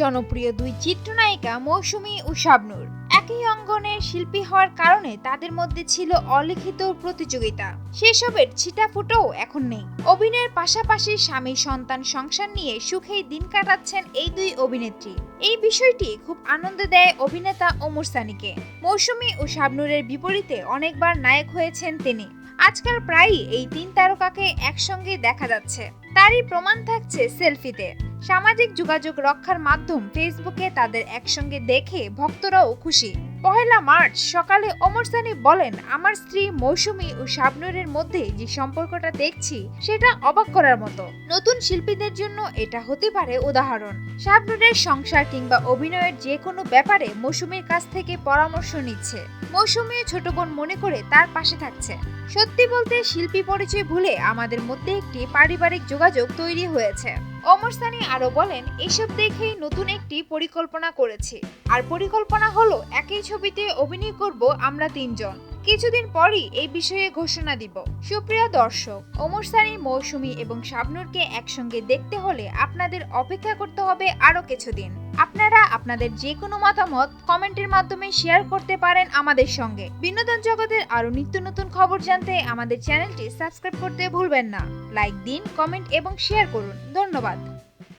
জনপ্রিয় দুই চিত্রনায়িকা মৌসুমী ও শাবনূর। একই অঙ্গনের শিল্পী হওয়ার কারণে তাদের মধ্যে ছিল অলিখিত প্রতিযোগিতা। সেসবের ছিটাফুটোও এখন নেই। অভিনয়ের পাশাপাশি স্বামী, সন্তান, সংসার নিয়ে সুখেই দিন কাটাচ্ছেন এই দুই অভিনেত্রী। এই বিষয়টি খুব আনন্দ দেয় অভিনেতা ওমর সানিকে। মৌসুমী ও শাবনূরের বিপরীতে অনেকবার নায়ক হয়েছেন তিনি। আজকাল প্রায়ই এই তিন তারকাকে একসঙ্গে দেখা যাচ্ছে। তারই প্রমাণ থাকছে সেলফিতে। সামাজিক যোগাযোগ রক্ষার মাধ্যম ফেসবুকে তাদের একসঙ্গে দেখে ভক্তরাও খুশি। পহেলা মার্চ সকালে অমর সানি বলেন, আমার স্ত্রী মৌসুমী ও শাবনুরের মধ্যে যে সম্পর্কটা দেখছি, সেটা অবাক করার মতো। নতুন শিল্পীদের জন্য এটা হতে পারে উদাহরণ। শাবনুরের সংসার কিংবা অভিনয়ের যে কোনো ব্যাপারে মৌসুমীর কাছ থেকে পরামর্শ নিচ্ছে। মৌসুমী ছোট বোন মনে করে তার পাশে থাকছে। সত্যি বলতে শিল্পী পরিচয় ভুলে আমাদের মধ্যে একটি পারিবারিক যোগাযোগ তৈরি হয়েছে। ওমর সানি আরও বলেন, এসব দেখেই নতুন একটি পরিকল্পনা করেছে। আর পরিকল্পনা হলো, একই ছবিতে অভিনয় করব আমরা তিনজন। কিছুদিন পরই এই বিষয়ে ঘোষণা দিব। সুপ্রিয় দর্শক ওমর সানি, মৌসুমী এবং শাবনুরকে একসঙ্গে দেখতে হলে আপনাদের অপেক্ষা করতে হবে আরও কিছুদিন। আপনারা আপনাদের যে কোনো মতামত কমেন্টের মাধ্যমে শেয়ার করতে পারেন আমাদের সঙ্গে। বিনোদন জগতের আরও নিত্য নতুন খবর জানতে আমাদের চ্যানেলটি সাবস্ক্রাইব করতে ভুলবেন না। লাইক দিন, কমেন্ট এবং শেয়ার করুন। ধন্যবাদ।